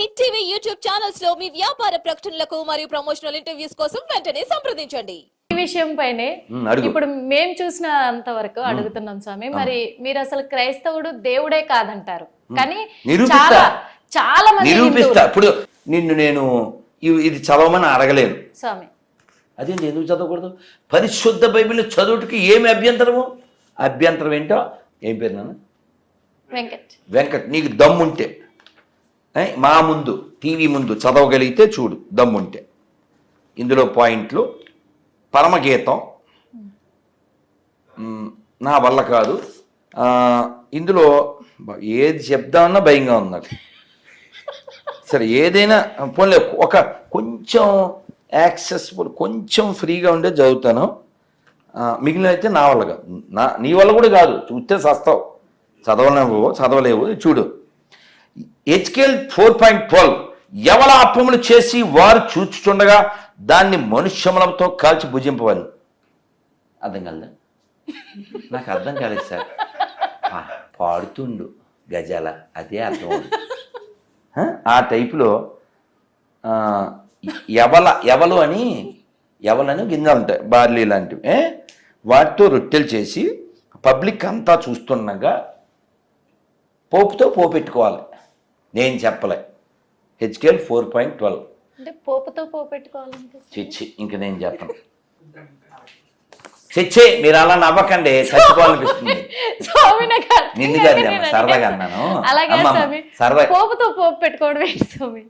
Hit TV YouTube ఛానల్స్లో మీ వ్యాపార ప్రకటనలకు మరియు ప్రమోషనల్ ఇంటర్వ్యూస్ కోసం వెంటనే సంప్రదించండి. ఈ విషయం పైనే ఇప్పుడు మేము చూసినంత వరకు అడుగుతున్నాం స్వామి. మరి మీరు అసలు క్రైస్తవుడు దేవుడే కాదంటారు. కానీ. చాలా చాలా మంది నిరూపిస్తా. ఇప్పుడు నిన్ను నేను ఇది చదవమని అడగలేను. స్వామి. అదేంటి ఎందుకు చదవకూడదు? పరిశుద్ధ బైబిల్ చదువుటికి ఏమి అభ్యంతరము? అభ్యంతరం ఏంటో? ఏం పేరు నాన్న? వెంకట్. వెంకట్. నీకు దమ్ముంటే. మా ముందు టీవీ ముందు చదవగలిగితే చూడు దమ్ముంటే. ఇందులో పాయింట్లు పరమగీతం. నా వల్ల కాదు. ఇందులో ఏది చెప్దామన్నా భయంగా ఉంది నాకు సరే ఏదైనా పోన్లే ఒక కొంచెం యాక్సెసిబుల్ కొంచెం ఫ్రీగా ఉండే చదువుతాను. మిగిలిన అయితే నా వల్ల కాదు. నా నీ వల్ల కూడా కాదు. చూస్తే సస్తావు. చదవలేవు చదవలేవు చూడు. హెచ్కేఎల్ ఫోర్ పాయింట్ ట్వెల్వ్ ఎవల అప్పములు చేసి వారు చూచుచుండగా దాన్ని మనుష్యములతో కాల్చి భుజింపవాలి? అర్థం కలదా? నాకు అర్థం కాలేదు సార్. పాడుతుండు గజాల అదే అర్థం ఆ టైపులో ఎవల ఎవలు అని ఎవలని గింజలు ఉంటాయి బార్లీ లాంటివి. ఏ? వాటితో రొట్టెలు చేసి పబ్లిక్ అంతా చూస్తుండగా పోపుతో పోపెట్టుకోవాలి. నేను చెప్పలే. హెచ్కేఎల్ ఫోర్ పాయింట్ ట్వెల్వ్ అంటే పోపుతో చిచ్చి ఇంక నేను చెప్పను. చిచ్చి మీరు అలా నవ్వకండి చచ్చిపోవాలనిపిస్తుంది. స్వామి నాకు అర్థం నిన్ను కాదు, నేను సరదాగా. అన్నాను. అలాగే అమ్మమ్మ, స్వామి. సరదా- పోపుతో పోపు పెట్టుకోవడం ఏంటి స్వామి?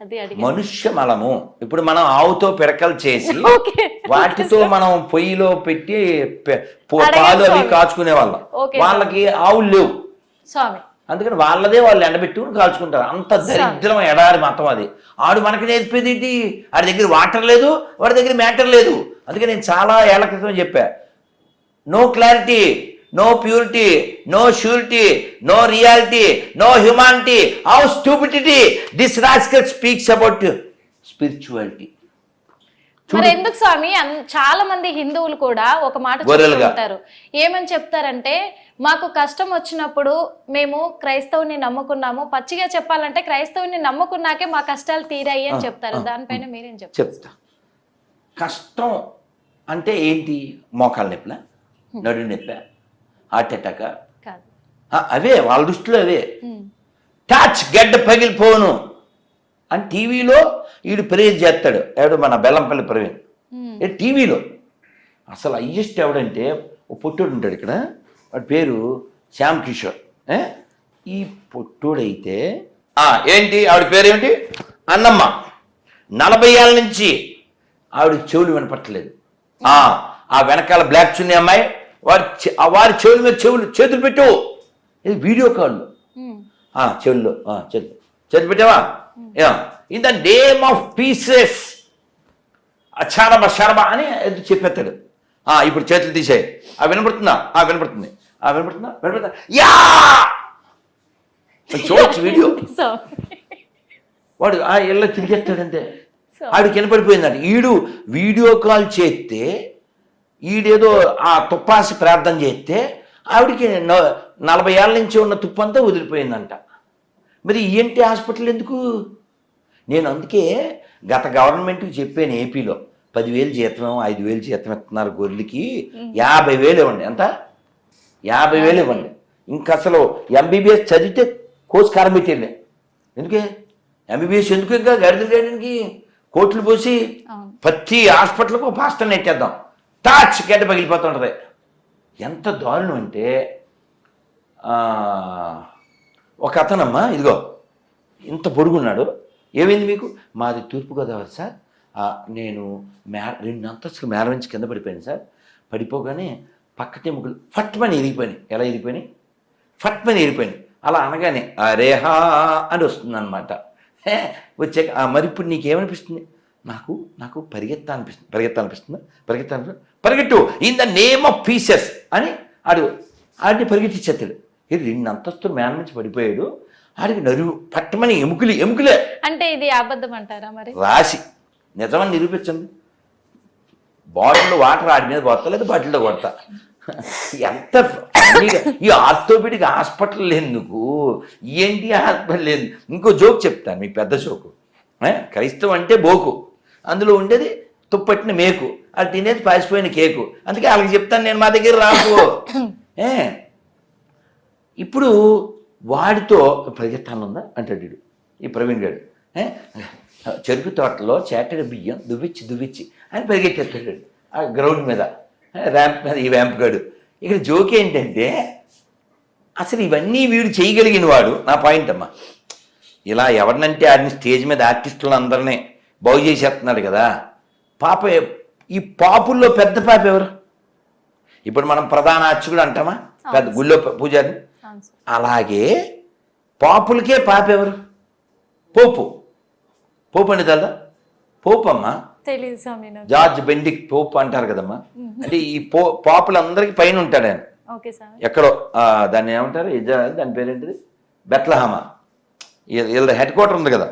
అది అడిగి మనుష్య మలము. ఇప్పుడు మనం ఆవుతో పిడకలు చేసి ఓకే. వాటితో మనం పొయ్యిలో పెట్టి పె- పో- అడగండి పాలు అవి స్వామి. కాచుకునే వాళ్ళం. ఓకే. వాళ్ళకి ఆవులు లేవు. స్వామి. అందుకని వాళ్ళదే వాళ్ళు ఎండబెట్టుకుని కాల్చుకుంటారు. అంత దరిద్రం ఎడారి మతం అది. ఆడు మనకి నేర్పేది ఏంటి? ఆడి దగ్గర వాటర్ లేదు వాడి దగ్గర మ్యాటర్ లేదు. అందుకే నేను చాలా ఏళ్ళ క్రితం చెప్పా. No clarity no purity no surety no reality no humanity. How stupidity this rascal speaks about spirituality మరి ఎందుకు స్వామి? చాలా మంది హిందువులు కూడా ఒక మాట చెప్తూ గొర్రెలుగా. ఉంటారు. ఏమని చెప్తారంటే మాకు కష్టం వచ్చినప్పుడు మేము క్రైస్తవుని నమ్ముకున్నాము. పచ్చిగా చెప్పాలంటే క్రైస్తవుని నమ్ముకున్నాకే మా కష్టాలు తీరాయి అని చెప్తారు. దానిపైన మీరేం చెప్తారు? చెప్తా. కష్టం అంటే ఏంటి? మోకాళ్ళ నొప్పుల? నడు నొప్పి? Heart attack? అవే వాళ్ళ దృష్టిలో అవే. టచ్ గడ్డ పగిలిపోను అని టీవీలో వీడు ప్రేజ్ చేస్తాడు. ఎవడు మన బెల్లంపల్లి ప్రవీణ్? టీవీలో. అసలు హయ్యెస్ట్ ఎవడంటే ఓ పొట్టోడు ఉంటాడు ఇక్కడ. వాడి పేరు శ్యామ్ కిషోర్? ఈ పొట్టోడైతే ఏంటి? ఆవిడ పేరు ఏమిటి అన్నమ్మ. నలభై ఏళ్ళ నుంచి ఆవిడ చెవులు వినపట్టలేదు ఆ వెనకాల బ్లాక్ చున్నీ అమ్మాయి వారి వారి చెవుల మీద చెవులు చేతులు పెట్టు. ఇది వీడియో కాల్. చెవుల్లో చేతులు. చేతులు పెట్టావా? In the name of pieces అచ్చారబ శరబ అని చెప్పేస్తాడు? ఆ, ఇప్పుడు చేతులు తీసేయి. ఆ వినపడుతుందా? ఆ వినపడుతుంది. ఆ వినపడుతుందా? వినపడుతుందా? యా! చూడొచ్చు వీడియో. వాడు ఆ ఇళ్ళ తిరిగేస్తాడంటే సో ఆడికి వినపడిపోయిందంట ఈడు వీడియో కాల్ చేస్తే ఈడేదో ఆ తుప్పాసి ప్రార్థన చేస్తే ఆవిడికి న- నలభై ఏళ్ళ నుంచి ఉన్న తుప్పంతా వదిలిపోయిందంట. మరి ఈఎన్టీ హాస్పిటల్ ఎందుకు? నేను అందుకే గత గవర్నమెంట్కి చెప్పాను ఏపీలో. పదివేలు జీతం ఐదు వేలు జీతం ఇస్తున్నారు గొర్రెలకి. యాభై వేలు ఇవ్వండి. ఎంత? యాభై. వేలు ఇవ్వండి. ఇంకా అసలు ఎంబీబీఎస్ చదివితే కోర్స్ కారం పెట్టేళ్ళే ఎందుకే ఎంబీబీఎస్ ఎందుకు ఇంకా గడిదలు చేయడానికి? కోట్లు పోసి ప్రతి హాస్పిటల్కు పాస్టర్ నెట్టేద్దాం. టాచ్ గడ్డ పగిలిపోతుంటుంది. ఎంత దారుణం అంటే ఒక అతనమ్మా ఇదిగో ఇంత పొడుగున్నాడు. ఏమైంది మీకు? మాది తూర్పుగోదావరి సార్. నేను మే రెండు అంతస్తులు మేర నుంచి కింద పడిపోయాను సార్. పడిపోగానే పక్కటి ముగ్గులు ఫట్మని ఇరిగిపోయినాయి ఎలా ఇరిగిపోయినాయి ఫట్మని ఇరిగిపోయినాయి అలా అనగానే అరేహా అని వస్తుంది అనమాట వచ్చాక మరి ఇప్పుడు నీకేమనిపిస్తుంది? నాకు నాకు పరిగెత్తా అనిపిస్తుంది పరిగెత్తా అనిపిస్తుందా పరిగెత్తా అనిపిస్తుంది పరిగెట్టు in the name of pieces అని ఆడు ఆడిని పరిగెత్తిచ్చేస్తాడు. ఇది రెండు అంతస్తులు మేన నుంచి పడిపోయాడు. ఆడికి నరువు పట్టమని ఎముకలు ఎముకలే. అంటే ఇది అబద్ధం అంటారా మరి? రాసి నిజమని నిరూపించండి. బాటిల్లో వాటర్ ఆడి మీద కొడతా లేదా బాటిల్లో కొడతా. ఎంత ఈ ఆర్థోపెడిక్ హాస్పిటల్ ఎందుకు? ఏంటి హాస్పిటల్ లేదు ఇంకో జోక్ చెప్తాను మీకు పెద్ద జోకు? క్రైస్తవం అంటే బోకు. అందులో ఉండేది తుప్పట్టిన మేకు. అది తినేది పాసిపోయిన కేకు. అందుకే వాళ్ళకి చెప్తాను నేను మా దగ్గర రాకు. ఏ? ఇప్పుడు వాడితో పరిగెత్తాను ఉందా అంటాడు వీడు ఈ ప్రవీణ్ గారు? చెరుకు తోటలో చేటడి బియ్యం దువ్విచ్చి దువ్విచ్చి అని పరిగెత్తేస్తాడు ఆ గ్రౌండ్ మీద ర్యాంప్ మీద ఈ ర్యాంప్ గాడు. ఇక్కడ జోక్ ఏంటంటే అసలు ఇవన్నీ వీడు చేయగలిగిన వాడు నా పాయింట్ అమ్మా. ఇలా ఎవరినంటే ఆడిని స్టేజ్ మీద ఆర్టిస్టులను అందరినీ బాగు చేసేస్తున్నాడు కదా. పాప ఈ పాపుల్లో పెద్ద పాప ఎవరు? ఇప్పుడు మనం ప్రధాన అర్చకుడు అంటామా? పెద్ద గుళ్ళో పూజారి అవును సార్. అలాగే పాపులకే పాప ఎవరు పోపు. పోపు అంటే తెలదా? పోపు అమ్మా జార్జ్ బెండిక్ పోపు అంటారు కదమ్మా. అంటే ఈ పో పాపులందరికీ పైన ఉంటాడు ఆయన. ఎక్కడో దాన్ని ఏమంటారు? దాని పేరేంటిది? బెట్లహామా వీళ్ళ హెడ్ క్వార్టర్ ఉంది కదా.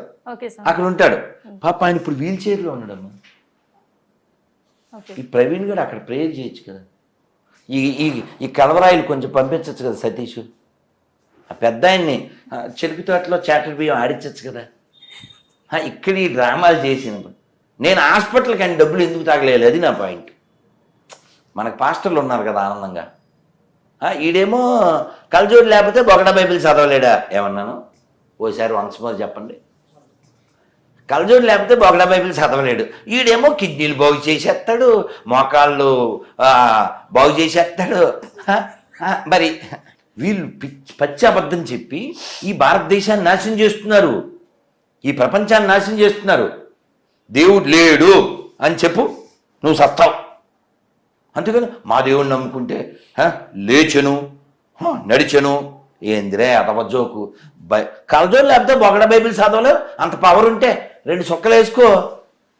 అక్కడ ఉంటాడు. పాప ఆయన ఇప్పుడు వీల్ చైర్లో ఉన్నాడమ్మా. ఈ ప్రవీణ్ గారు అక్కడ ప్రేయర్ చేయొచ్చు కదా. ఈ ఈ ఈ కలవరాయిలు కొంచెం పంపించవచ్చు కదా సతీష్. ఆ పెద్ద ఆయన్ని చెరుకుతోటలో చెరుకు తోటలో చాటర్ బియ్యం ఆడించవచ్చు కదా. ఇక్కడ ఈ డ్రామాలు చేసిన నేను హాస్పిటల్కి ఆయన డబ్బులు ఎందుకు తాగలేదు? అది నా పాయింట్. మనకు పాస్టర్లు ఉన్నారు కదా ఆనందంగా. ఈడేమో కలజోడు లేకపోతే బొగడ బైబిల్ చదవలేడా? ఏమన్నాను? ఓసారి వన్స్ మోర్ చెప్పండి. కలజోడు లేకపోతే బొగడ బైబిల్ చదవలేడు. ఈడేమో కిడ్నీలు బాగు చేసేస్తాడు మోకాళ్ళు బాగు చేసేస్తాడు. మరి వీళ్ళు పిచ్చి పచ్చి అబద్ధం చెప్పి ఈ భారతదేశాన్ని నాశనం చేస్తున్నారు. ఈ ప్రపంచాన్ని నాశనం చేస్తున్నారు. దేవుడు లేడు అని చెప్పు నువ్వు సత్తావు. అంతేకాదు మా దేవుడిని నమ్ముకుంటే లేచెను నడిచెను. ఏందిరే అతవజోకు బై కలజోలు లేకపోతే బొగడ బైబిల్ చదవలేవు అంత పవర్ ఉంటే రెండు సుక్కలు వేసుకో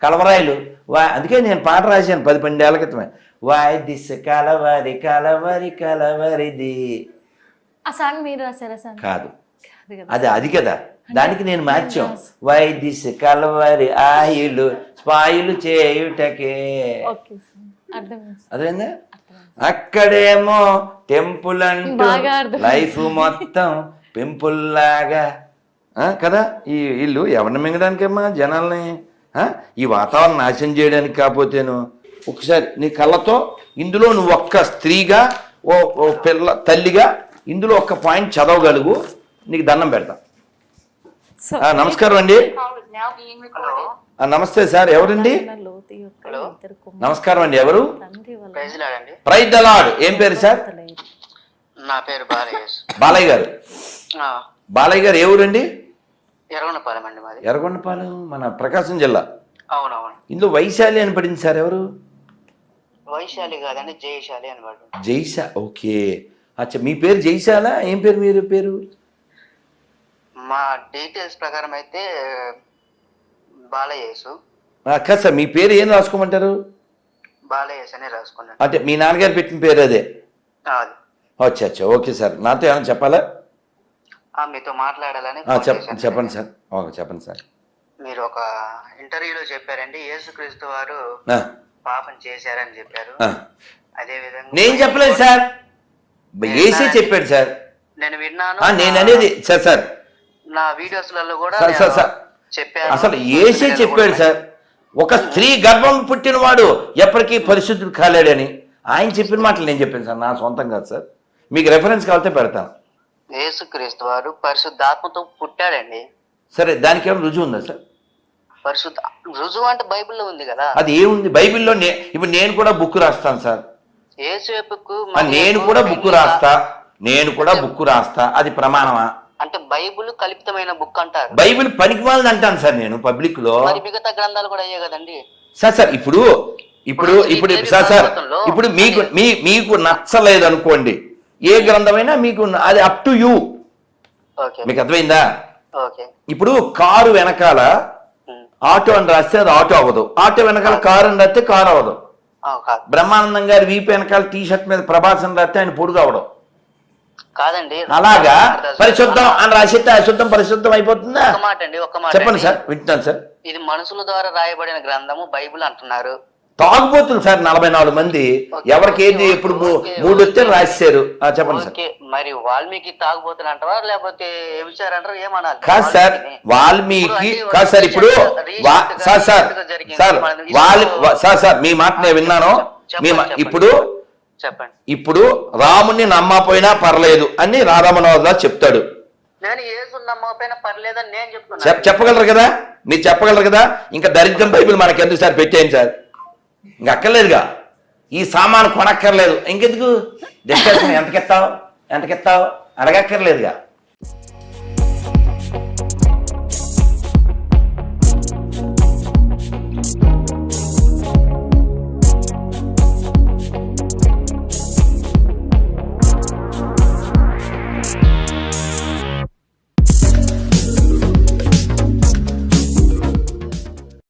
కలవరాయలు. వా అందుకే నేను పాట రాశాను పది పన్నెండేళ్ళ క్రితమే. వాయ్ దిశ కలవరి కలవరి కలవరిది. ఆ సాంగ్ మీరు రాశారా సార్ కాదు. అది అది కదా. దానికి నేను మార్చాం. వై దిస్ కలవరి ఆయులు స్పాయులు చేయుటకే. అదేందా అక్కడేమో టెంపుల్ అంటూ. లైఫ్ మొత్తం పెంపుల్ లాగా ఆ, కదా? ఈ ఇల్లు ఎవరిని మింగడానికమ్మా జనాల్ని? ఈ వాతావరణం నాశనం చేయడానికి కాకపోతేను. ఒకసారి నీ కళ్ళతో ఇందులో నువ్వు ఒక్క స్త్రీగా ఓ పిల్ల తల్లిగా ఇందులో ఒక్క పాయింట్ చదవగలుగు నీకు దండం పెడతా. నమస్కారం అండి. నమస్తే సార్ ఎవరండి? నమస్కారం అండి ఎవరు? ప్రైజ్ లాడండి ప్రైజ్ ద లార్డ్. ఏం పేరు సార్. నా పేరు బాలయేష్ బాలయ్య గారు. బాలయ్య గారు ఏ ఊరండి? ఎర్రగొండపాలెం అండి మాది. ఎర్రగొండపాలెం మన ప్రకాశం జిల్లా. అవునవును. ఇందులో వైశాలి అని పడింది సార్ ఎవరు? వైశాలి కాదండి జయశాలి అని జైశా ఓకే. అచ్చా మీ పేరు జైశాలా? ఏం పేరు మీరు పేరు? మా డీటెయిల్స్ ప్రకారం అయితే బాలయేసు. కాదు సార్ మీ పేరు ఏం రాసుకోమంటారు? బాలయేష్ అని రాసుకున్నాను. అంటే మీ నాన్నగారు పెట్టిన పేరు అదే? అచ్చా అచ్చా ఓకే సార్. నాతో ఏమైనా చెప్పాలా? మీతో మాట్లాడాలని. చెప్పండి సార్. ఓకే చెప్పండి సార్. మీరు ఒక ఇంటర్వ్యూలో చెప్పారండి. యేసుక్రీస్తు వారు పాపం చేశారని చెప్పారు. అదే విధంగా నేను చెప్పలేదు సార్. ఏసీ చెప్పాడు సార్. నేను విన్నాను. నేను అనేది సార్ సార్. నా వీడియోస్లలో కూడా సార్, సార్. చెప్పాను. అసలు ఏసే చెప్పాడు సార్. ఒక స్త్రీ గర్భం పుట్టినవాడు ఎప్పటికీ పరిశుద్ధుడు కాలేడని. ఆయన చెప్పిన మాటలు నేను చెప్పాను సార్. నా సొంతం కాదు సార్. మీకు రెఫరెన్స్ కావాలంటే పెడతాను. యేసుక్రీస్తు వారు పరిశుద్ధాత్మతో పుట్టాడండి. సరే దానికి ఏమైనా రుజువు ఉందా సార్? పరిశుద్ధ రుజువు అంటే బైబిల్లో ఉంది కదా. అది ఏముంది? బైబిల్లో ఇప్పుడు నేను కూడా బుక్ రాస్తాను సార్. నేను కూడా బుక్ రాస్తా. నేను కూడా బుక్ రాస్తా. అది ప్రమాణమా? అంటే బైబిల్ కల్పితమైన బుక్ అంటారు. బైబిల్ పనికిమాలని అంటాను సార్ నేను పబ్లిక్లో మరి మిగతా గ్రంథాలు కూడా అయ్యే కదండి. సార్ సార్ ఇప్పుడు ఇప్పుడు ఇప్పుడు సార్ సార్ ఇప్పుడు మీకు మీ మీకు నచ్చలేదు అనుకోండి ఏ గ్రంథమైనా మీకు అది అప్ టు యూ ఓకే. మీకు అర్థమైందా? ఇప్పుడు కారు వెనకాల ఉమ్. ఆటో అని రాస్తే అది ఆటో అవ్వదు. ఆటో వెనకాల కారు అని రాస్తే కారు అవ్వదు. బ్రహ్మానందం గారి వీపు వెనకాల టీ షర్ట్ మీద ప్రభాస్ రాస్తే ఆయన పొడుగు అవడం కాదండి అలాగా? పరిశుద్ధం అని రాసిస్తే అశుద్ధం పరిశుద్ధం అయిపోతుందా? మాట అండి ఒక మాట చెప్పండి. సార్ వింటున్నాను సార్. ఇది మనుషుల ద్వారా రాయబడిన గ్రంథము బైబిల్ అంటున్నారు. తాగుబోతులు సార్ నలభై నాలుగు మంది. ఎవరికి ఏది ఎప్పుడు మూడు వస్తే రాశారు చెప్పండి సార్. మరి వాల్మీకి తాగుబోతులు అంటావా? లేకపోతే అంటారు? ఏమనాలి? కాదు సార్ వాల్మీకి కాదు సార్ ఇప్పుడు సార్ సార్ సార్ వాల్ సార్ సార్ మీ మాట నేను విన్నాను. మీ ఇప్పుడు చెప్పండి. ఇప్పుడు రాముని నమ్మపోయినా పర్లేదు అని రాధామనోహర్ చెప్తాడు. నేను పర్లేదని నేను చెప్పగలరు కదా? మీరు చెప్పగలరు కదా? ఇంకా దరిద్రం బైబిల్ మనకి ఎందుకు సార్ పెట్టేయండి సార్? ఇంక అక్కర్లేదుగా. ఈ సామాను కొనక్కర్లేదు. ఇంకెందుకు? డిస్కషన్ ఎంతకెత్తావు ఎంతకెత్తావు అడగక్కర్లేదుగా.